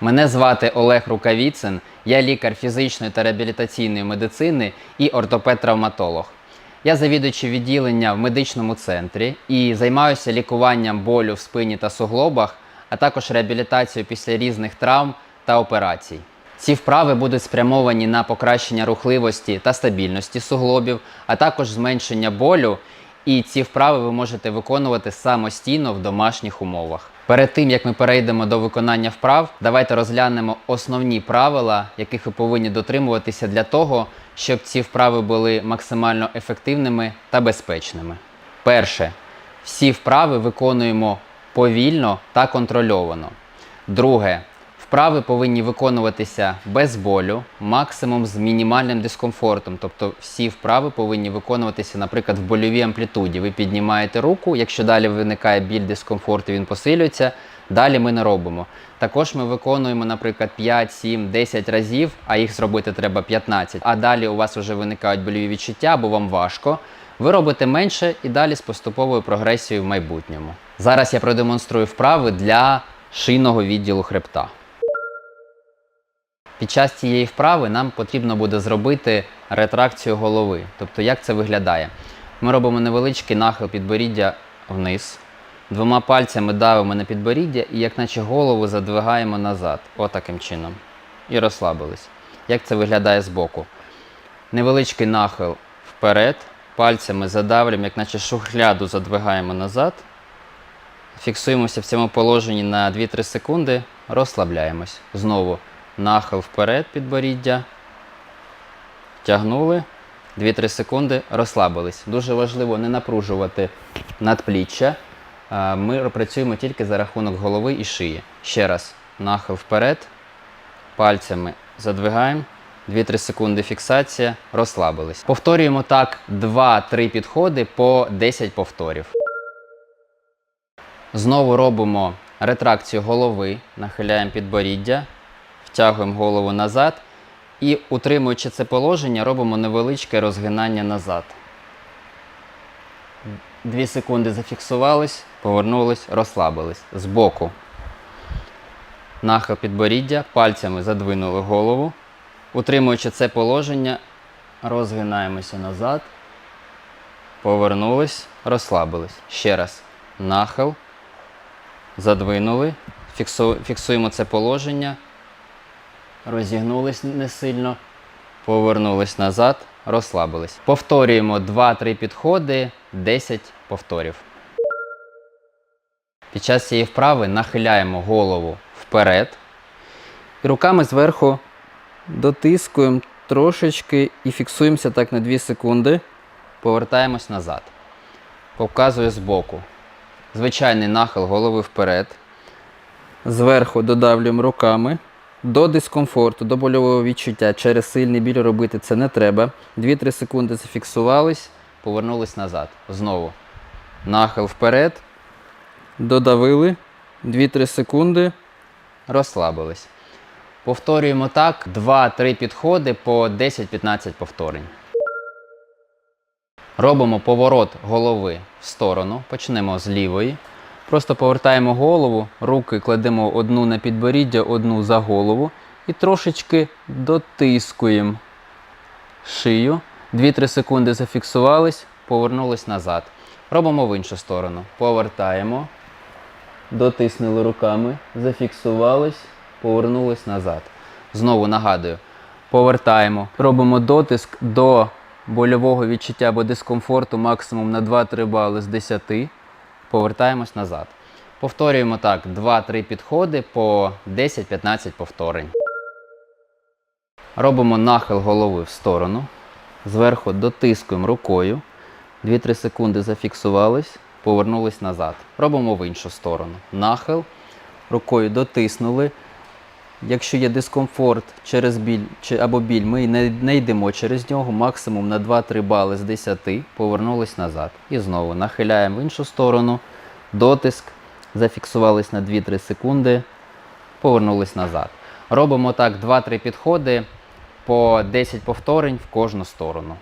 Мене звати Олег Рукавіцин, я лікар фізичної та реабілітаційної медицини і ортопед-травматолог. Я завідуючий відділення в медичному центрі і займаюся лікуванням болю в спині та суглобах, а також реабілітацією після різних травм та операцій. Ці вправи будуть спрямовані на покращення рухливості та стабільності суглобів, а також зменшення болю. І ці вправи ви можете виконувати самостійно в домашніх умовах. Перед тим як ми перейдемо до виконання вправ, давайте розглянемо основні правила, яких ви повинні дотримуватися для того, щоб ці вправи були максимально ефективними та безпечними. Перше, всі вправи виконуємо повільно та контрольовано. Друге, вправи повинні виконуватися без болю, максимум з мінімальним дискомфортом. Тобто всі вправи повинні виконуватися, наприклад, в больовій амплітуді. Ви піднімаєте руку, якщо далі виникає біль дискомфорт, і він посилюється. Далі ми не робимо. Також ми виконуємо, наприклад, 5, 7, 10 разів, а їх зробити треба 15. А далі у вас вже виникають больові відчуття або вам важко. Ви робите менше і далі з поступовою прогресією в майбутньому. Зараз я продемонструю вправи для шийного відділу хребта. Під час цієї вправи нам потрібно буде зробити ретракцію голови. Тобто, як це виглядає? Ми робимо невеличкий нахил підборіддя вниз, двома пальцями давимо на підборіддя і як наче голову задвигаємо назад. Отаким чином. І розслабились. Як це виглядає збоку? Невеличкий нахил вперед, пальцями задавлюємо, як наче шухляду задвигаємо назад. Фіксуємося в цьому положенні на 2-3 секунди, розслабляємось. Знову нахил вперед підборіддя. Тягнули. 2-3 секунди, розслабились. Дуже важливо не напружувати надпліччя. Ми працюємо тільки за рахунок голови і шиї. Ще раз, нахил вперед. Пальцями задвигаємо. 2-3 секунди фіксація, розслабились. Повторюємо так 2-3 підходи по 10 повторів. Знову робимо ретракцію голови, нахиляємо підборіддя, втягуємо голову назад і, утримуючи це положення, робимо невеличке розгинання назад. Дві секунди зафіксувались, повернулись, розслабились. Збоку. Нахил підборіддя, пальцями задвинули голову. Утримуючи це положення, розгинаємося назад, повернулись, розслабились. Ще раз. Нахил. Задвинули. Фіксу... Фіксуємо це положення. Розігнулись не сильно. Повернулись назад, розслабились. Повторюємо 2-3 підходи, 10 повторів. Під час цієї вправи нахиляємо голову вперед. І руками зверху дотискуємо трошечки і фіксуємося так на 2 секунди. Повертаємось назад. Показую збоку. Звичайний нахил голови вперед. Зверху додавлюємо руками. До дискомфорту, до больового відчуття. Через сильний біль робити це не треба. 2-3 секунди зафіксувались, повернулись назад. Знову. Нахил вперед. Додавили. 2-3 секунди. Розслабились. Повторюємо так 2-3 підходи по 10-15 повторень. Робимо поворот голови в сторону. Почнемо з лівої. Просто повертаємо голову, руки кладемо одну на підборіддя, одну за голову і трошечки дотискуємо шию. 2-3 секунди зафіксувались, повернулись назад. Робимо в іншу сторону. Повертаємо, дотиснули руками, зафіксувались, повернулись назад. Знову нагадую, повертаємо, робимо дотиск до больового відчуття або дискомфорту максимум на 2-3 бали з 10. Повертаємось назад. Повторюємо так 2-3 підходи по 10-15 повторень. Робимо нахил голови в сторону. Зверху дотискуємо рукою. 2-3 секунди зафіксувались, повернулись назад. Робимо в іншу сторону. Нахил. Рукою дотиснули. Якщо є дискомфорт через біль чи або біль, ми не, не йдемо через нього, максимум на 2-3 бали з 10, повернулись назад. І знову нахиляємо в іншу сторону, дотиск, зафіксувались на 2-3 секунди, повернулись назад. Робимо так 2-3 підходи по 10 повторень в кожну сторону.